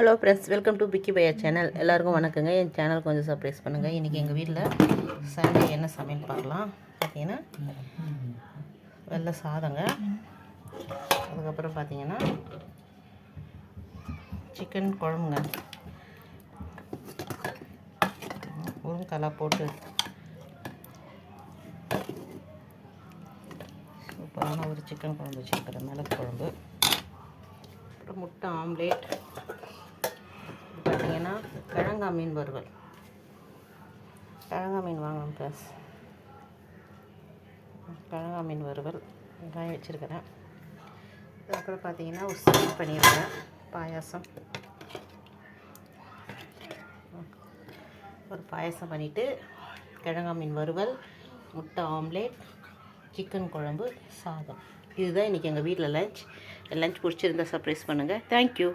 Hello friends welcome to பிக்கி பையா channel எல்லாருக்கும் வணக்கங்க. என் சேனல் கொஞ்சம் சர்ப்ரைஸ் பண்ணுங்கள் இன்றைக்கி எங்கள் வீட்டில் சண்டே என்ன சமையல் பார்க்கலாம். பார்த்தீங்கன்னா வெள்ளை சாதங்க. அதுக்கப்புறம் பார்த்தீங்கன்னா சிக்கன் குழம்புங்க. முருங்கக்காலாம் போட்டு சூப்பரான ஒரு சிக்கன் குழம்பு வச்சுருக்கிறேன். மிளகு குழம்பு. அப்புறம் முட்டை ஆம்லேட் கிழங்கா மீன் வறுவல். கிழங்கா மீன் வாங்கணும் ப்ளஸ் கிழங்கா மீன் வறுவல். வெங்காயம் வச்சுருக்கிறேன். அதுக்கப்புறம் பார்த்தீங்கன்னா ஒரு ஸ்வீட் பண்ணியிருக்கிறேன் பாயாசம். ஒரு பாயாசம் பண்ணிவிட்டு கிழங்கா மீன் வறுவல் முட்டை ஆம்லேட் சிக்கன் குழம்பு சாதம். இதுதான் இன்றைக்கி எங்கள் வீட்டில் லஞ்ச் லஞ்ச் பிடிச்சிருந்தா சர்ப்ரைஸ் பண்ணுங்கள் தேங்க்யூ